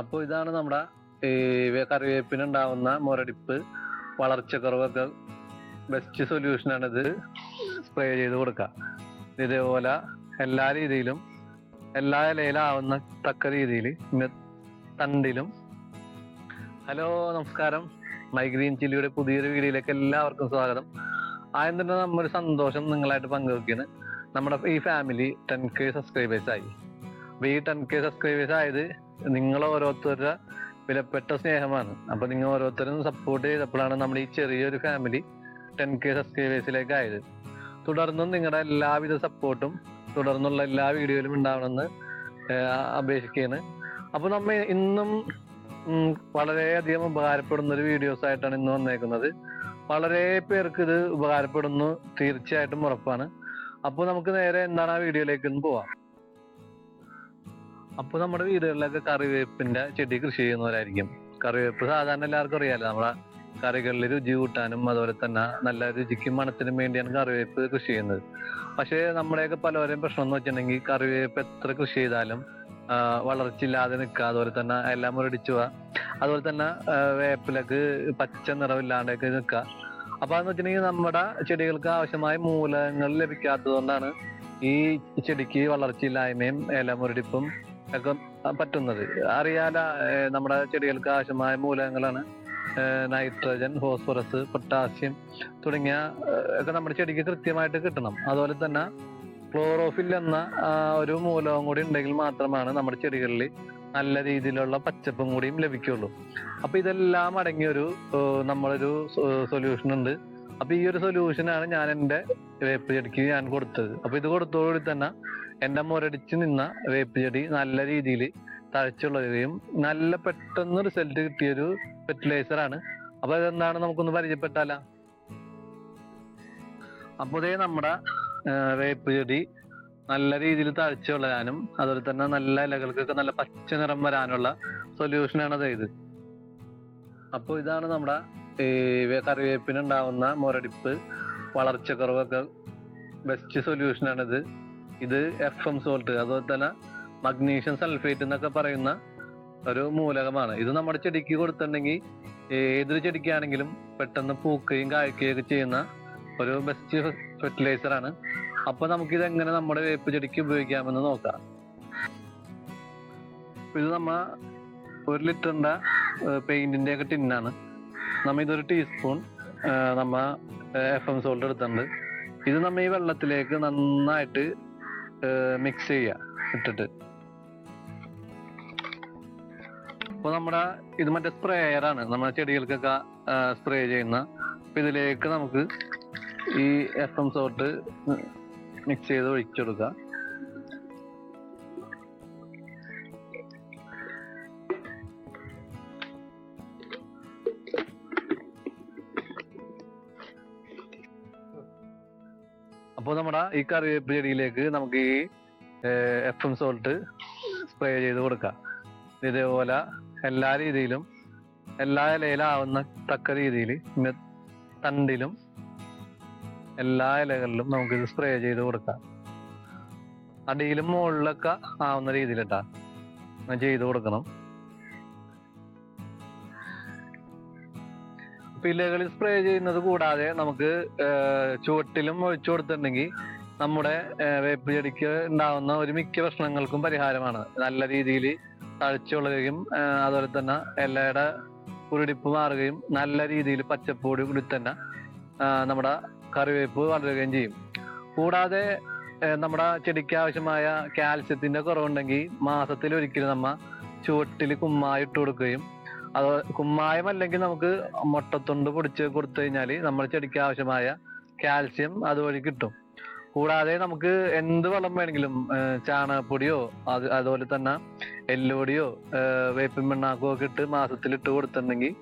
അപ്പോൾ ഇതാണ് നമ്മുടെ ഈ കറിവേപ്പിനുണ്ടാവുന്ന മുരടിപ്പ്. വളർച്ചക്കുറവൊക്കെ ബെസ്റ്റ് സൊല്യൂഷനാണ് ഇത്. സ്പ്രേ ചെയ്ത് കൊടുക്കുക ഇതേപോലെ എല്ലാ രീതിയിലും എല്ലാ ഇലയിലാവുന്ന തക്ക രീതിയിൽ തണ്ടിലും. ഹലോ നമസ്കാരം. മൈ ഗ്രീൻ ചില്ലിയുടെ പുതിയൊരു വീഡിയോയിലേക്ക് എല്ലാവർക്കും സ്വാഗതം. ആദ്യം തന്നെ നമ്മൊരു സന്തോഷം നിങ്ങളായിട്ട് പങ്കുവെക്കുകയാണ്. നമ്മുടെ ഈ ഫാമിലി ടെൻ കെ സബ്സ്ക്രൈബേഴ്സ് ആയി. അപ്പൊ ഈ ടെൻ കെ സബ്സ്ക്രൈബേഴ്സ് ആയത് നിങ്ങൾ ഓരോരുത്തരുടെ വിലപ്പെട്ട സ്നേഹമാണ്. അപ്പൊ നിങ്ങൾ ഓരോരുത്തരും സപ്പോർട്ട് ചെയ്തപ്പോഴാണ് നമ്മൾ ഈ ചെറിയൊരു ഫാമിലി ടെൻ കെ സബ്സ്ക്രൈബേഴ്സിലേക്ക് ആയത് തുടർന്നും നിങ്ങളുടെ എല്ലാവിധ സപ്പോർട്ടും തുടർന്നുള്ള എല്ലാ വീഡിയോയിലും ഉണ്ടാവണമെന്ന് അപേക്ഷിക്കുകയാണ്. അപ്പൊ നമ്മ ഇന്നും വളരെയധികം ഉപകാരപ്പെടുന്ന ഒരു വീഡിയോസ് ആയിട്ടാണ് ഇന്ന് വന്നേക്കുന്നത്. വളരെ പേർക്ക് ഇത് ഉപകാരപ്പെടുന്നു തീർച്ചയായിട്ടും ഉറപ്പാണ്. അപ്പോൾ നമുക്ക് നേരെ എന്താണ് ആ വീഡിയോയിലേക്ക് പോവാം. അപ്പോൾ നമ്മുടെ വീടുകളിലൊക്കെ കറിവേപ്പിന്റെ ചെടി കൃഷി ചെയ്യുന്നവരായിരിക്കും. കറിവേപ്പ് സാധാരണ എല്ലാവർക്കും അറിയാലോ നമ്മളെ കറികളിൽ രുചി കൂട്ടാനും അതുപോലെ തന്നെ നല്ല രുചിക്കും മണത്തിനും വേണ്ടിയാണ് കറിവേപ്പ് കൃഷി ചെയ്യുന്നത്. പക്ഷേ നമ്മുടെയൊക്കെ പലവരെയും പ്രശ്നം എന്ന് വെച്ചിട്ടുണ്ടെങ്കിൽ കറിവേപ്പ് എത്ര കൃഷി ചെയ്താലും വളർച്ചയില്ലാതെ നിൽക്കുക അതുപോലെ തന്നെ എല്ലാം മുരടിച്ചു പോവാ അതുപോലെ തന്നെ വേപ്പിലേക്ക് വേപ്പിലക്ക് പച്ച നിറമില്ലാണ്ടൊക്കെ നിൽക്കുക. അപ്പൊ അതെന്ന് വെച്ചിട്ടുണ്ടെങ്കിൽ നമ്മുടെ ചെടികൾക്ക് ആവശ്യമായ മൂലങ്ങൾ ലഭിക്കാത്തത് കൊണ്ടാണ് ഈ ചെടിക്ക് വളർച്ചയില്ലായ്മയും ഇലമുരടിപ്പും ഒക്കെ പറ്റുന്നത്. അറിയാല നമ്മുടെ ചെടികൾക്ക് ആവശ്യമായ മൂലകങ്ങളാണ് നൈട്രജൻ ഫോസ്ഫറസ് പൊട്ടാസ്യം തുടങ്ങിയ ഒക്കെ നമ്മുടെ ചെടിക്ക് കൃത്യമായിട്ട് കിട്ടണം. അതുപോലെ തന്നെ ക്ലോറോഫിൽ എന്ന ഒരു മൂലകം കൂടി ഉണ്ടെങ്കിൽ മാത്രമാണ് നമ്മുടെ ചെടികളിൽ നല്ല രീതിയിലുള്ള പച്ചപ്പും കൂടിയും ലഭിക്കുള്ളൂ. അപ്പൊ ഇതെല്ലാം അടങ്ങിയൊരു നമ്മളൊരു സൊല്യൂഷൻ ഉണ്ട് അപ്പൊ ഈ ഒരു സൊല്യൂഷനാണ് ഞാൻ എന്റെ വേപ്പ് ചെടിക്ക് ഞാൻ കൊടുത്തത്. അപ്പൊ ഇത് കൊടുത്തോടുകൂടി തന്നെ എന്റെ മുരടിച്ച് നിന്ന വേപ്പ് ചെടി നല്ല രീതിയിൽ തഴച്ചുള്ളതുകയും നല്ല പെട്ടെന്ന് റിസൾട്ട് കിട്ടിയൊരു ഫെർട്ടിലൈസർ ആണ്. അപ്പൊ അതെന്താണ് നമുക്കൊന്ന് പരിചയപ്പെട്ടാല? അപ്പൊ ഇതേ നമ്മുടെ വേപ്പ് ചെടി നല്ല രീതിയിൽ തഴച്ചു വളരാനും അതുപോലെ തന്നെ നല്ല ഇലകൾക്കൊക്കെ നല്ല പച്ച നിറം വരാനുള്ള സൊല്യൂഷനാണ് അത് ഇത്. അപ്പോൾ ഇതാണ് നമ്മുടെ ഈ കറിവേപ്പിനുണ്ടാവുന്ന മുരടിപ്പ് വളർച്ചക്കുറവൊക്കെ ബെസ്റ്റ് സൊല്യൂഷനാണ് ഇത് എഫ് എം സോൾട്ട് അതുപോലെ തന്നെ മഗ്നീഷ്യം സൾഫേറ്റ് എന്നൊക്കെ പറയുന്ന ഒരു മൂലകമാണ്. ഇത് നമ്മുടെ ചെടിക്ക് കൊടുത്തിട്ടുണ്ടെങ്കിൽ ഏതൊരു ചെടിക്കാണെങ്കിലും പെട്ടെന്ന് പൂക്കുകയും കായ്ക്കുകയും ഒക്കെ ചെയ്യുന്ന ഒരു ബെസ്റ്റ് ഫെർട്ടിലൈസർ ആണ്. അപ്പൊ ഇത് എങ്ങനെ നമ്മുടെ വേപ്പ് ചെടിക്ക് ഉപയോഗിക്കാമെന്ന് നോക്കാം. ഇത് നമ്മ ഒരു ലിറ്ററിന്റെ പെയിന്റിന്റെ ഒക്കെ ടിന്നാണ്. നമ്മ ഇതൊരു ടീസ്പൂൺ നമ്മ എഫ് എം സോൾട്ട് എടുത്തിട്ടുണ്ട്. ഇത് നമ്മ ഈ വെള്ളത്തിലേക്ക് നന്നായിട്ട് മിക്സ് ചെയ്യുക ഇട്ടിട്ട്. അപ്പൊ നമ്മുടെ ഇത് മറ്റേ സ്പ്രേയറാണ് നമ്മുടെ ചെടികൾക്കൊക്കെ സ്പ്രേ ചെയ്യുന്ന. അപ്പൊ ഇതിലേക്ക് നമുക്ക് ഈ എഫ് എം സോൾട്ട് മിക്സ് ചെയ്ത് ഒഴിച്ചു കൊടുക്കുക അപ്പോൾ നമ്മുടെ ഈ കറിവേപ്പ് ചെടിയിലേക്ക് നമുക്ക് ഈ എഫ് എം സോൾട്ട് സ്പ്രേ ചെയ്ത് കൊടുക്കാം. ഇതേപോലെ എല്ലാ രീതിയിലും എല്ലാ ഇലയിലാവുന്ന തക്ക രീതിയിൽ തണ്ടിലും എല്ലാ ഇലകളിലും നമുക്ക് ഇത് സ്പ്രേ ചെയ്ത് കൊടുക്കാം. അടിയിലും മുകളിലൊക്കെ ആവുന്ന രീതിയിലിട്ടാ. ചെയ്ത് കൊടുക്കണം. അപ്പൊ ഇലകളിൽ സ്പ്രേ ചെയ്യുന്നത് കൂടാതെ നമുക്ക് ചുവട്ടിലും ഒഴിച്ചു കൊടുത്തിട്ടുണ്ടെങ്കിൽ നമ്മുടെ വേപ്പ് ചെടിക്ക് ഉണ്ടാവുന്ന ഒരു മിക്ക പ്രശ്നങ്ങൾക്കും പരിഹാരമാണ്. നല്ല രീതിയിൽ തഴച്ചുളയുകയും ഏർ അതുപോലെ തന്നെ ഇലയുടെ കുരുടിപ്പ് മാറുകയും നല്ല രീതിയിൽ പച്ചപ്പൊടി കൂടി തന്നെ നമ്മുടെ കറിവേപ്പ് വളരുകയും ചെയ്യും. കൂടാതെ നമ്മുടെ ചെടിക്ക് ആവശ്യമായ കാൽസ്യത്തിന്റെ കുറവുണ്ടെങ്കിൽ മാസത്തിൽ ഒരിക്കലും നമ്മ ചുവട്ടിൽ കുമ്മായി ഇട്ട് കൊടുക്കുകയും അത് കുമ്മായം അല്ലെങ്കിൽ നമുക്ക് മുട്ടത്തൊണ്ട് പൊടിച്ച് കൊടുത്തു കഴിഞ്ഞാൽ നമ്മുടെ ചെടിക്ക് ആവശ്യമായ കാൽസ്യം അതുവഴി കിട്ടും. കൂടാതെ നമുക്ക് എന്ത് വളം വേണമെങ്കിലും ചാണകപ്പൊടിയോ അത് അതുപോലെ തന്നെ എല്ലുപൊടിയോ വേപ്പിൻ പിണ്ണാക്കോ ഒക്കെ ഇട്ട് മാസത്തിൽ ഇട്ട് കൊടുത്തിട്ടുണ്ടെങ്കിൽ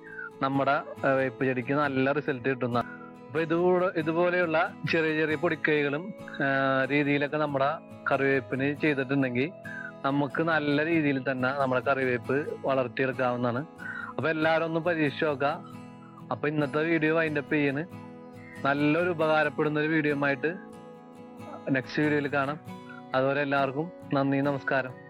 നമ്മുടെ വേപ്പ് ചെടിക്ക് നല്ല റിസൾട്ട് കിട്ടുന്ന അപ്പൊ ഇതുകൂടെ ഇതുപോലെയുള്ള ചെറിയ ചെറിയ പൊടിക്കൈകളും രീതിയിലൊക്കെ നമ്മുടെ കറിവേപ്പിന് ചെയ്തിട്ടുണ്ടെങ്കിൽ നമുക്ക് നല്ല രീതിയിൽ തന്നെ നമ്മുടെ കറിവേപ്പ് വളർത്തിയെടുക്കാവുന്നതാണ്. അപ്പൊ എല്ലാവരും ഒന്ന് പരീക്ഷിച്ച് നോക്കുക അപ്പൊ ഇന്നത്തെ വീഡിയോ വൈൻഡപ്പ് ചെയ്യണ്. നല്ലൊരു ഉപകാരപ്പെടുന്ന ഒരു വീഡിയോ ആയിട്ട് നെക്സ്റ്റ് വീഡിയോയിൽ കാണാം. അതുപോലെ എല്ലാവർക്കും നന്ദി നമസ്കാരം.